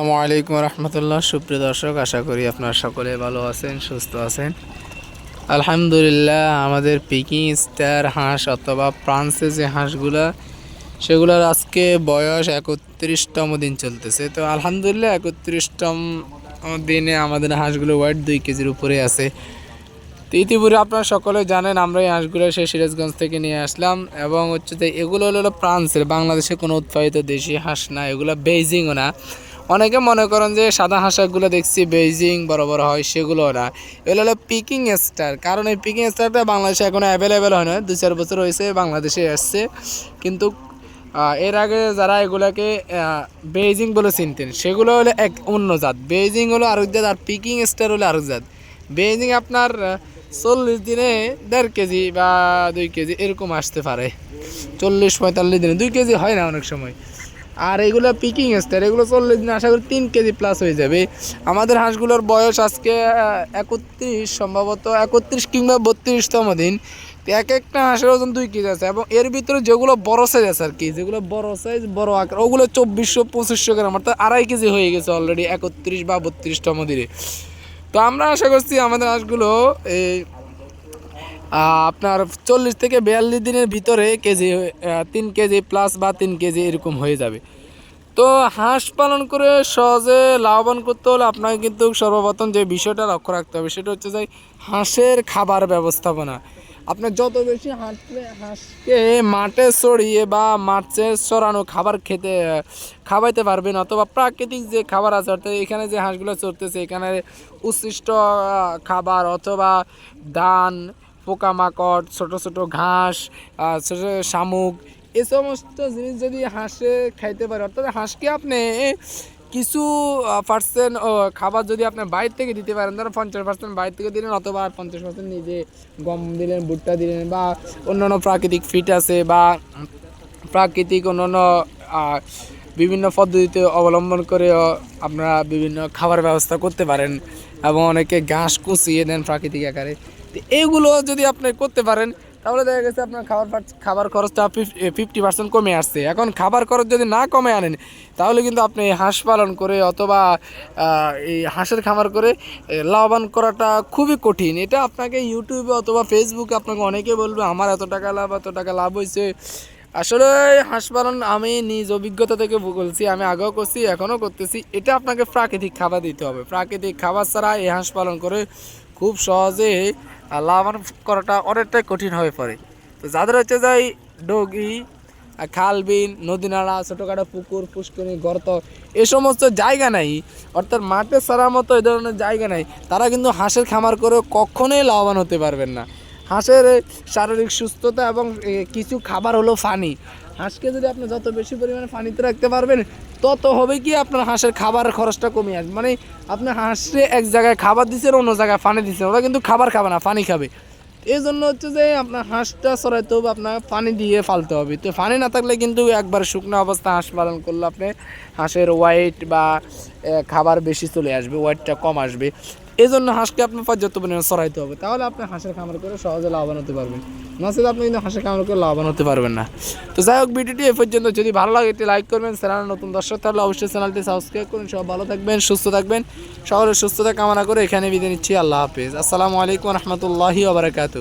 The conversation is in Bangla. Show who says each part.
Speaker 1: আসসালামু আলাইকুম রহমতুল্লাহ। সুপ্রিয় দর্শক, আশা করি আপনারা সকলে ভালো আছেন, সুস্থ আছেন। আলহামদুলিল্লাহ, আমাদের পিকিং স্টার হাঁস অথবা ফ্রান্সে যে হাঁসগুলা, সেগুলোর আজকে বয়স একত্রিশতম দিন চলতেছে। তো আলহামদুলিল্লাহ, একত্রিশতম দিনে আমাদের হাঁসগুলো ওয়েট দুই কেজির উপরে আছে। তো ইতিপূর্বে আপনারা সকলে জানেন, আমরা এই হাঁসগুলো সেই সিরাজগঞ্জ থেকে নিয়ে আসলাম এবং হচ্ছে যে এগুলো হলো ফ্রান্সের বাংলাদেশে কোনো উৎপাদিত দেশি হাঁস না, এগুলো বেইজিংও না। অনেকে মনে করেন যে সাদা হাঁসগুলো দেখছি বেইজিং, বড় বড় হয়, সেগুলো না। এগুলো হলো পিকিং স্টার। কারণ এই পিকিং স্টারটা বাংলাদেশে এখনও অ্যাভেলেবেল হয় না দু চার বছর হয়েছে বাংলাদেশে আসছে। কিন্তু এর আগে যারা এগুলাকে বেইজিং বলে চিনতেন, সেগুলো হলো এক অন্য জাত। বেইজিং হলো আরেক জাত আর পিকিং স্টার হলো আরেক জাত। বেইজিং আপনার চল্লিশ দিনে দেড় কেজি বা দুই কেজি এরকম আসতে পারে। চল্লিশ পঁয়তাল্লিশ দিনে। দুই কেজি হয় না অনেক সময়। আর এগুলো পিকিং স্টার এগুলো চল্লিশ দিন আশা করি তিন কেজি প্লাস হয়ে যাবে। আমাদের হাঁসগুলোর বয়স আজকে একত্রিশ, সম্ভবত একত্রিশ কিংবা বত্রিশতম দিন। এক একটা হাঁসের ওজন দুই কেজি আছে এবং এর ভিতরে যেগুলো বড় সাইজ আছে আর কি, যেগুলো বড় সাইজ বড় আকার, ওগুলো চব্বিশশো, পঁচিশশো গ্রাম, অর্থাৎ আড়াই কেজি হয়ে গেছে অলরেডি একত্রিশ বা বত্রিশতম দিনে। তো আমরা আশা করছি আমাদের হাঁসগুলো এই আপনার চল্লিশ থেকে বিয়াল্লিশ দিনের ভিতরে কেজি তিন কেজি প্লাস বা তিন কেজি এরকম হয়ে যাবে। তো হাঁস পালন করে সহজে লাভবান করতে হলে আপনাকে কিন্তু সর্বপ্রথম যে বিষয়টা লক্ষ্য রাখতে হবে সেটা হচ্ছে যে হাঁসের খাবার ব্যবস্থাপনা। আপনার যত বেশি হাঁসকে হাঁসকে মাঠে চড়িয়ে বা মাঠে চড়ানো খাবার খেতে, খাওয়াইতে পারবেন অথবা প্রাকৃতিক যে খাবার আছে, অর্থাৎ এখানে যে হাঁসগুলো চড়তেছে, এখানে উচ্ছিষ্ট খাবার অথবা ধান পোকামাকড়, ছোট ছোট ঘাস ছোট শামুক, এ সমস্ত জিনিস যদি হাঁসে খাইতে পারে, অর্থাৎ হাঁসকে আপনি কিছু পার্সেন্ট খাবার যদি আপনি বাইরে থেকে দিতে পারেন, ধরো পঞ্চাশ পার্সেন্ট বাইরে থেকে দিলেন অথবা পঞ্চাশ পার্সেন্ট নিজে গম দিলেন, ভুট্টা দিলেন বা অন্যান্য প্রাকৃতিক ফিট আছে বা প্রাকৃতিক অন্যান্য বিভিন্ন পদ্ধতিতে অবলম্বন করে আপনারা বিভিন্ন খাবার ব্যবস্থা করতে পারেন এবং অনেকে ঘাস কুচিয়ে দেন প্রাকৃতিক আকারে। তো এইগুলো যদি আপনি করতে পারেন, তাহলে দেখা গেছে আপনার খাবার খাবার খরচটা ফিফটি পার্সেন্ট কমে আসছে। এখন খাবার খরচ যদি না কমে আনেন, তাহলে কিন্তু আপনি হাঁস পালন করে অথবা এই হাঁসের খামার করে লাভবান করাটা খুবই কঠিন। এটা আপনাকে ইউটিউবে অথবা ফেসবুকে আপনাকে অনেকে বলবে, আমার এত টাকা লাভ, এত টাকা লাভ হয়েছে আসলে হাঁস পালন আমি নিজ অভিজ্ঞতা থেকে বলছি, আমি আগেও করছি, এখনও করতেছি। এটা আপনাকে প্রাকৃতিক খাবার দিতে হবে। প্রাকৃতিক খাবার ছাড়া এই হাঁস পালন করে খুব সহজে লাভবান করাটা অনেকটাই কঠিন হয়ে পড়ে। তো যাদের হচ্ছে যাই ডগি খাল বিল নদী নালা ছোটোখাটো পুকুর, পুষ্করণী, গর্ত, এ সমস্ত জায়গা নাই, অর্থাৎ মাঠে ছাড়ার মতো এই ধরনের জায়গা নাই, তারা কিন্তু হাঁসের খামার করে কখনোই লাভবান হতে পারবেন না। হাঁসের শারীরিক সুস্থতা এবং কিছু খাবার হলো ফানি। হাঁসকে যদি আপনি যত বেশি পরিমাণে পানিতে রাখতে পারবেন, তত হবে কি আপনার হাঁসের খাবারের খরচটা কমে আসবে। মানে আপনি হাঁসে এক জায়গায় খাবার দিচ্ছেন অন্য জায়গায় পানি দিচ্ছেন ওরা কিন্তু খাবার খাবে না পানি খাবে। এই জন্য হচ্ছে যে আপনার হাঁসটা সরাইতে হবে আপনার পানি দিয়ে ফালতে হবে। তো পানি না থাকলে কিন্তু একবার শুকনো অবস্থা হাঁস পালন করলে আপনি হাঁসের ওয়েট বা খাবার বেশি চলে আসবে ওয়েটটা কম আসবে। এই জন্য হাঁসকে আপনার পর্যাপ্ত পরিমাণে সরাইতে হবে। তাহলে আপনি হাঁসের খামার করে সহজে লাভবান হতে পারবেন। নচেত আপনি কিন্তু হাঁসের খামার করে লাভবান হতে পারবেন না। তো যাই হোক, ভিডিওটি এ পর্যন্ত। যদি ভালো লাগে, একটি লাইক করবেন। চ্যানেল নতুন দর্শক তাহলে অবশ্যই চ্যানেলটি সাবস্ক্রাইব করুন। সব ভালো থাকবেন, সুস্থ থাকবেন। সকলের সুস্থতা কামনা করে এখানে বিদায় নিচ্ছি। আল্লাহ হাফিজ। আসসালামু আলাইকুম রহমতুল্লাহি আবরাকাতু